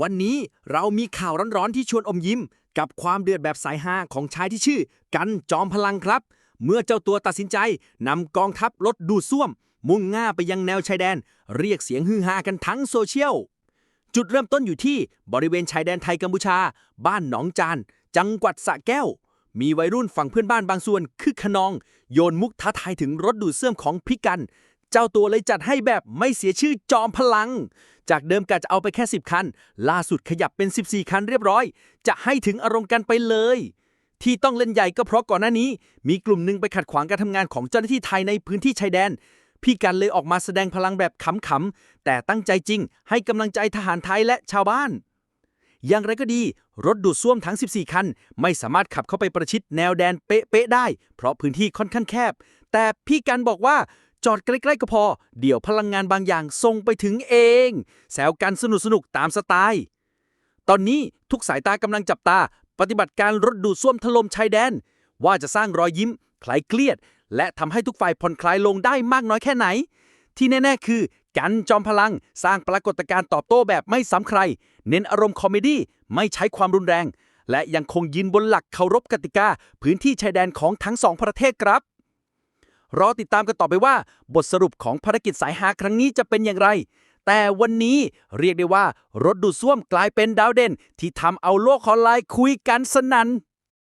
วันนี้เรามีข่าวร้อนๆที่ชวนอมยิ้ม กับความเดือดแบบสายฮาของชายที่ชื่อ กันจอมพลังครับ เมื่อเจ้าตัวตัดสินใจนำกองทัพรถดูดซ่วม มุ่งหน้าไปยังแนวชายแดน เรียกเสียงฮือฮากันทั้งโซเชียล จุดเริ่มต้นอยู่ที่บริเวณชายแดนไทยกัมพูชา บ้านหนองจาน จังหวัดสระแก้ว มีวัยรุ่นฝั่งเพื่อนบ้านบางส่วนคือขนอง โยนมุกท้าทายถึงรถดูดเสื่อมของพิกัน เจ้าตัวเลยจัดให้แบบไม่เสียชื่อจอมพลัง จากเดิมกะจะเอาไปแค่ 10 คัน ล่าสุดขยับเป็น 14 คันเรียบร้อย จะให้ถึงอารมณ์กันไปเลย ที่ต้องเล่นใหญ่ก็เพราะก่อนหน้านี้ มีกลุ่มหนึ่งไปขัดขวางการทำงานของเจ้าหน้าที่ไทยในพื้นที่ชายแดน พี่กันเลยออกมาแสดงพลังแบบขำๆแต่ตั้งใจจริง ให้กำลังใจทหารไทยและชาวบ้านอย่างไรก็ดี รถดูดซ่วมทั้ง 14 คัน ไม่สามารถขับเข้าไปประชิดแนวแดนเป๊ะๆได้ เพราะพื้นที่ค่อนข้างแคบ แต่พี่กันบอกว่า จอดใกล้ๆก็พอ เดี๋ยวพลังงานบางอย่างส่งไปถึงเอง แซวกันสนุกๆตามสไตล์ ตอนนี้ทุกสายตากำลังจับตา ปฏิบัติการรถดูดซ่วมถล่มชายแดน ว่าจะสร้างรอยยิ้ม คลายเครียด และทำให้ทุกฝ่ายผ่อนคลายลงได้มากน้อยแค่ไหน ที่แน่ๆคือ กันจอมพลังสร้างปรากฏการณ์ตอบโต้แบบไม่ซ้ำใคร เน้นอารมณ์คอมเมดี้ไม่ใช้ความรุนแรง และยังคงยืนบนหลักเคารพกติกา พื้นที่ชายแดนของทั้งสองประเทศครับ รอติดตามกันต่อไปว่า บทสรุปของภารกิจสายหาครั้งนี้จะเป็นอย่างไร แต่วันนี้เรียกได้ว่า รถดูดซ่วมกลายเป็นดาวเด่น ที่ทำเอาโลกออนไลน์คุยกันสนัน่น